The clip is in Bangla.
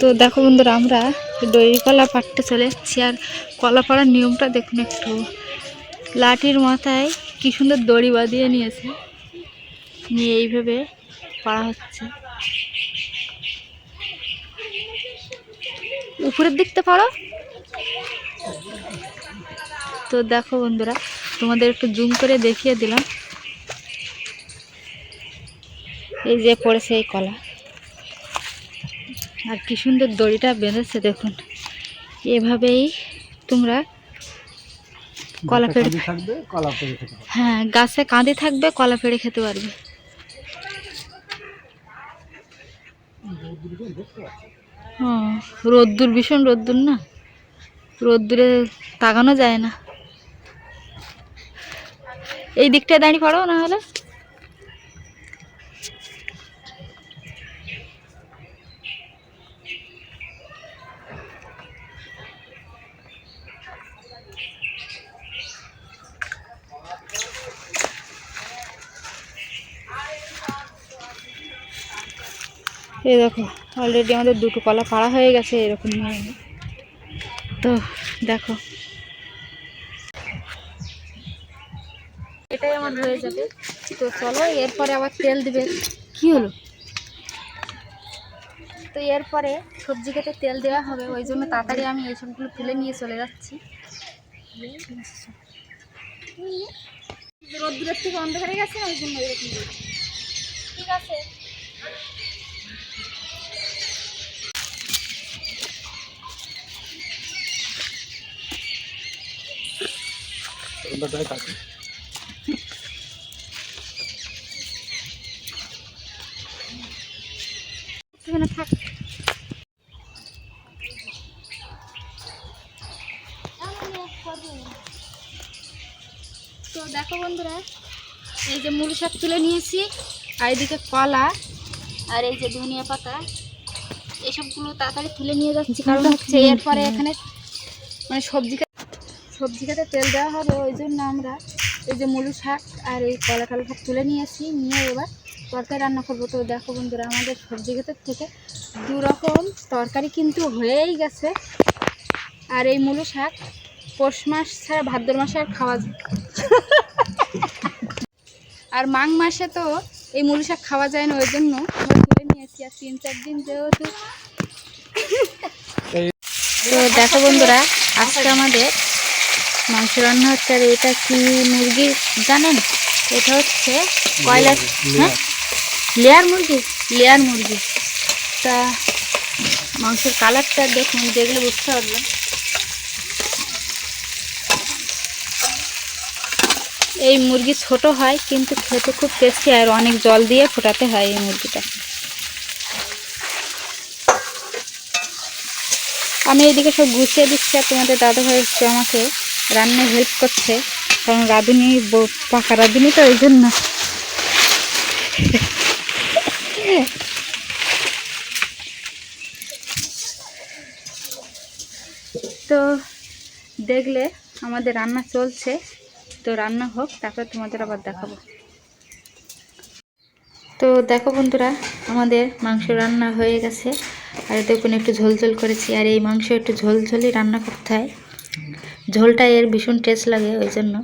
তো দেখো বন্ধুরা, আমরা দই কলা পাড়তে চলে এসেছি আর কলা পাড়ার নিয়মটা দেখুন একটু। লাঠির মাথায় কি সুন্দর দড়ি বাঁধিয়ে নিয়েছে। নিয়ে এইভাবে পাড়া হচ্ছে। উপরের দিকতে পাড়ো। তো দেখো বন্ধুরা, তোমাদের একটু জুম করে দেখিয়ে দিলাম। এই যে পড়েছে এই কলা। আর কি সুন্দর দড়িটা বেঁধেছে দেখুন। এভাবেই তোমরা কলা পেড়ে থাকবে কলা পেড়ে খেতে হ্যাঁ গাছে কাঁদি থাকবে কলা পেড়ে খেতে পারবে। হুম রোদ্দুর ভীষণ রোদ্দুর না? রোদ্দুরে তাকানো যায় না। এই দিকটায় দাঁড়িয়ে পড়ো না হলে। এই দেখো অলরেডি আমাদের দুটো কলা পাড়া হয়ে গেছে এরকম নিয়মে তো দেখো। এটাই আমার হয়ে যাবে। তো চলো এরপরে আবার তেল দিবে। কি হলো? তো এরপরে সবজি খেতে তেল দেওয়া হবে ওই জন্য তাড়াতাড়ি আমি এই সবগুলো তুলে নিয়ে চলে যাচ্ছি। রোদ্দুরের থেকে অন্ধকারে গেছে ওই জন্য ঠিক আছে। তো দেখো বন্ধুরা, এই যে মুড়ি শাক তুলে নিয়েছি, আর এদিকে কলা, আর এই যে ধনিয়া পাতা, এসবগুলো তাড়াতাড়ি তুলে নিয়ে যাচ্ছি। কারণ হচ্ছে এরপরে এখানে মানে সবজি সবজি কাটে তেল দেওয়া হবে ওই জন্য আমরা এই যে মুলু শাক আর এই কলা টলা শাক তুলে নিয়েছি নিয়ে এবার তরকারি রান্না করব। তো দেখো বন্ধুরা আমাদের সবজি ক্ষেতের থেকে দু রকম তরকারি কিন্তু হয়েই গেছে। আর এই মুলো শাক পৌষ মাস ছাড়া ভাদ্র মাসে আর খাওয়া যায় আর মাঘ মাসে তো এই মুলো শাক খাওয়া যায় না ওই জন্য আমরা তুলে নিয়েছি আর তিন চার দিন যেহেতু তো দেখো বন্ধুরা আজকে আমাদের মাংস রান্না হচ্ছে, আর এটা কি মুরগি জানেন? এটা হচ্ছে কয়লার হ্যাঁ? লেয়ার মুরগি? লেয়ার মুরগি। তা মাংসের কালারটা দেখুন, দেখলে বুঝতে পারবেন এই মুরগি ছোট হয়, কিন্তু খেতে খুব টেস্টি আর অনেক জল দিয়ে ফোটাতে হয় এই মুরগিটা। আমি এদিকে সব গুছিয়ে দিচ্ছি, আর তোমাদের দাদা ভাই একটু আমাকে রান্নায় হেল্প করছে। কারণ রাঁধুনি পাকা রাঁধুনি তো ওই জন্য। তো দেখলে আমাদের রান্না চলছে। তো রান্না হোক, তারপরে তোমাদের আবার দেখাবো। তো দেখো বন্ধুরা, আমাদের মাংস রান্না হয়ে গেছে। আর দেখুন একটু ঝোল ঝোল করেছি। আর এই মাংস একটু ঝোল ঝোলই রান্না করতে হয়। ঝোলটা এর ভীষণ টেস্ট লাগে ওই জন্য।